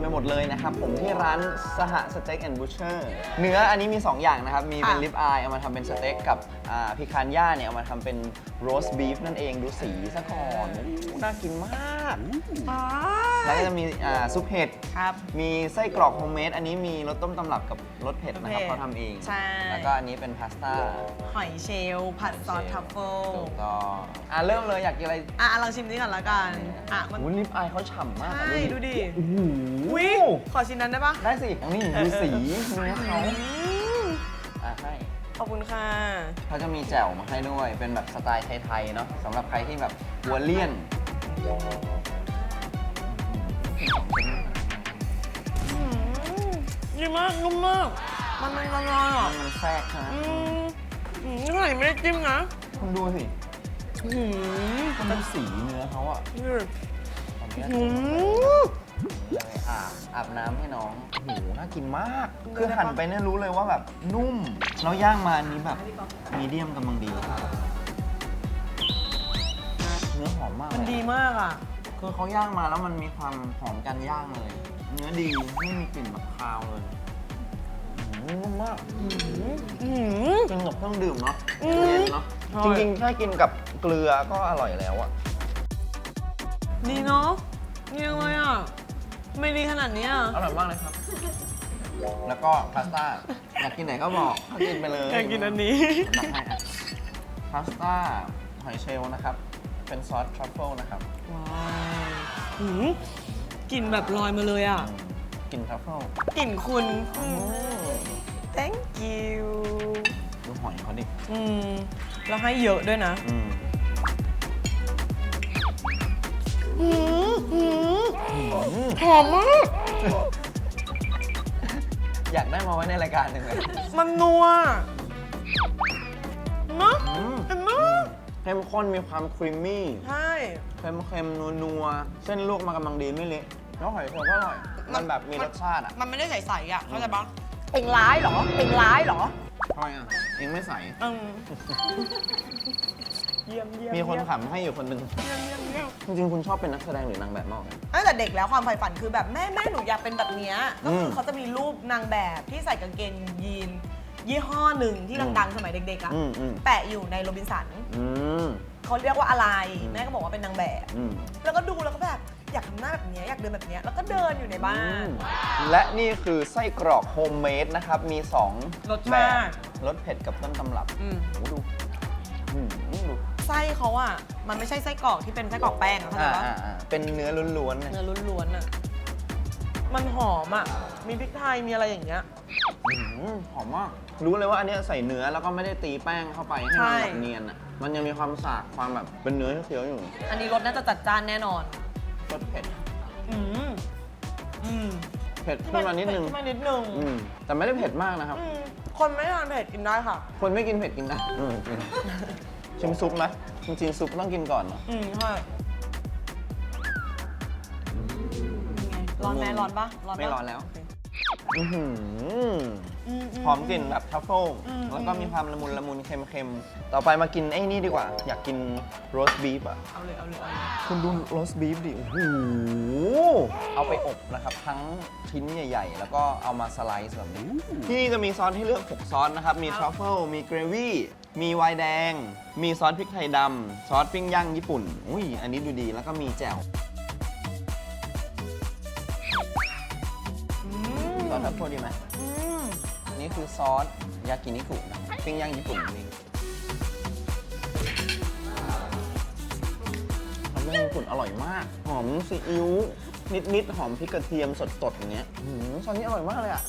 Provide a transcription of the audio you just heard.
ไปหมดเลยนะครับ ผมที่ร้านสหสเต็กแอนด์บูชเชอร์เนื้ออันนี้มี 2 อย่างนะครับ มีเป็นค่ะลิปอายเอามาทำเป็นสเต็กกับอ่าพิคานย่าเนี่ยเอามาทำเป็นโรสบีฟนั่นเองดูสีซะก่อนน่ากินมาก อ๋อแล้วก็จะมีอ่าซุปเห็ด ครับ มีไส้กรอกโฮมเมด อันนี้มีรสต้มตำรับกับรสเผ็ดนะครับรสเผ็ดเขาทำเอง ใช่ แล้วก็อันนี้เป็นพาสต้าหอยเชลล์ผัดซอสทัฟเฟิลถูกต้องอะเริ่มเลยอยากกินอะไรอะลองชิมนี้ก่อนละกันอะมันวุ้นลิปอายเขาฉ่ำมากใช่อะดูดิโอ้โหอุ้ยขอชิ้นนั้นได้ปะได้สินี่ดูสีเนื้อเขาอืมอะให้ ขอบคุณค่ะเขาจะมีแจ่วมาให้ด้วย เป็นแบบสไตล์ไทยๆเนาะสำหรับใครที่แบบวัวเลี่ยนอืม ดีมากนุ่มมาก มันมันละลายอะมันแทรกใช่ไหมอืมอืมนี่ขนาดยังไม่ได้จิ้มนะคุณดูสิอืมคุณดูสีเนื้อเขาอะนี่ขออนุญาตอืจิ้มมเลยอาบอาบน้ำให้น้องโอ้โหน่ากินมาก คือหั่นไปเนี่ยรู้เลยว่าแบบนุ่ม แล้วย่างมาอันนี้แบบมีเดียมกำลังดี มมากมันเลยดีมากอะ คือเขาย่างมาแล้วมันมีความหอมการย่างเลย เนื้อดีไม่มีกลิ่นแบบคาวเลยอื้อหือนุ่มมากอืมอืมกินกับเครื่องดื่มเนาะอืม เย็นๆเนาะใช่จริงๆแค่กินกับเกลือก็อร่อยแล้วอะดีเนาะเนียงเลยอะไม่ดีขนาดเนี้ยอร่อยมากเลยครับ แล้วก็พาสต้าอยากกินไหนก็บอกก็กินไปเลยอยากกินอันนี้จัดให้อะพาสต้าหอยเชลล์นะครับ เป็นซอสทรัฟเฟิลนะครับว้าวหืมกลิ่นแบบลอยมาเลยอะอืมกลินทรัฟเฟิลกลิ่นคุณอือืมม thank you ดูหอยเขาดิอืมแล้วให้เยอะด้วยนะ อืมหืมหืมหอมมาก อยากได้มาไว้ในรายการหนึ่งเลยมันนัวเนาะอืมเห็นไหม เข้มข้นมีความครีมมี่ใช่ เค็มเค็มนัวนัวๆเส้นลวกมากำลังดีไม่เละแล้วหอยเชลล์ก็อร่อย มันแบบมีรสชาติอะมันไม่ได้ใสๆอะเข้าใจปะเองร้ายเหรอเองร้ายเหรอ ทำไมอะเองไม่ใส่อืมเยี่ยมเยี่ยมมีคนเยี่ยขำให้อยู่คนหนึ่งเยี่ยมเยี่ยมเยี่ยมจริงๆคุณชอบเป็นนักแสดงหรือนางแบบมากกว่ากัน ตั้งแต่เด็กแล้วความใฝ่ฝันคือแบบแม่แม่หนูอยากเป็นแบบเนี้ยก็คือมเขาจะมีรูปนางแบบที่ใส่กางเกงยีน ยี่ห้อหนึ่งที่อืมดังๆ สมัยเด็กๆอะอืมอืมแปะอยู่ในโรบินสันอืม เขาเรียกว่าอะไรอืมแม่ก็บอกว่าเป็นนางแบบ อืมแล้วก็ดูแล้วก็แบบอยากทำหน้าแบบเนี้ยอยากเดินแบบเนี้ยแล้วก็เดินอยู่ในบ้านและนี่คือไส้กรอกโฮมเมดนะครับ มี2รสแบชาบติ รสเผ็ดกับต้นตำรับอืมโอ้ดูอืมดูไส้เขาอะมันไม่ใช่ไส้กรอกที่เป็นไส้กรอกแป้งอะเข้าใจอ่าปะอ่าอ่าเป็นเนื้อล้วนๆเนี่ย เนื้อล้วนๆอะ มันหอมอะ มีพริกไทย มีอะไรอย่างเงี้ย อื้อหือหอมมาก รู้เลยว่าอันเนี้ยใส่เนื้อแล้วก็ไม่ได้ตีแป้งเข้าไปให้ใช่มันแบบเนียนอะ มันยังมีความสากความแบบเป็นเนื้อที่เคี้ยวอยู่อันนี้รสน่าจะจัดจ้านแน่นอน รสเผ็ด อืม อืมเผ็ดขึ้นมานิดนึง ขึ้นมานิดนึงอืม แต่ไม่ได้เผ็ดมากนะครับ อืมคนไม่ทานเผ็ดกินได้ค่ะ คนไม่กินเผ็ดกินได้อืมกินชิมซุปไหมจริงๆซุปต้องกินก่อนเนอะอืมใช่ ร้อนไหมร้อนปะร้อนปะไม่ร้อนแล้วโเคอื้อหืออืมหอมกลิ่นแบบทัฟเฟิลอืม แล้วก็มีความละมุนละมุนเค็มๆ ต่อไปมากินไอ้นี่ดีกว่า อยากกินโรสบีฟอะ เอาเลยเอาเลยเอาเลยคุณดูโรสบีฟดิ โอ้โห เอาไปอบนะครับ ทั้งชิ้นใหญ่ ๆ แล้วก็เอามาสไลซ์แบบนี้ ที่นี่จะมีซอสให้เลือก 6 ซอสนะครับ มีทรัฟเฟิล มีเกรวี่ มีไวน์แดง มีซอสพริกไทยดำ ซอสปิ้งย่างญี่ปุ่น อุ้ย อันนี้ดูดี แล้วก็มีแจ่ว ซอสมทรัฟเฟิลดีไหมอืมอันนี้คือซอสยากินิกุนะปิ้งย่างญี่ปุ่นนี่ทำปิ้งย่างญี่ปุ่นอร่อยมาก หอมซีอิ๊วนิดๆหอมพริกกระเทียมสดๆอย่างเงี้ยอื้อหือซอสนี้อร่อยมากเลยอะ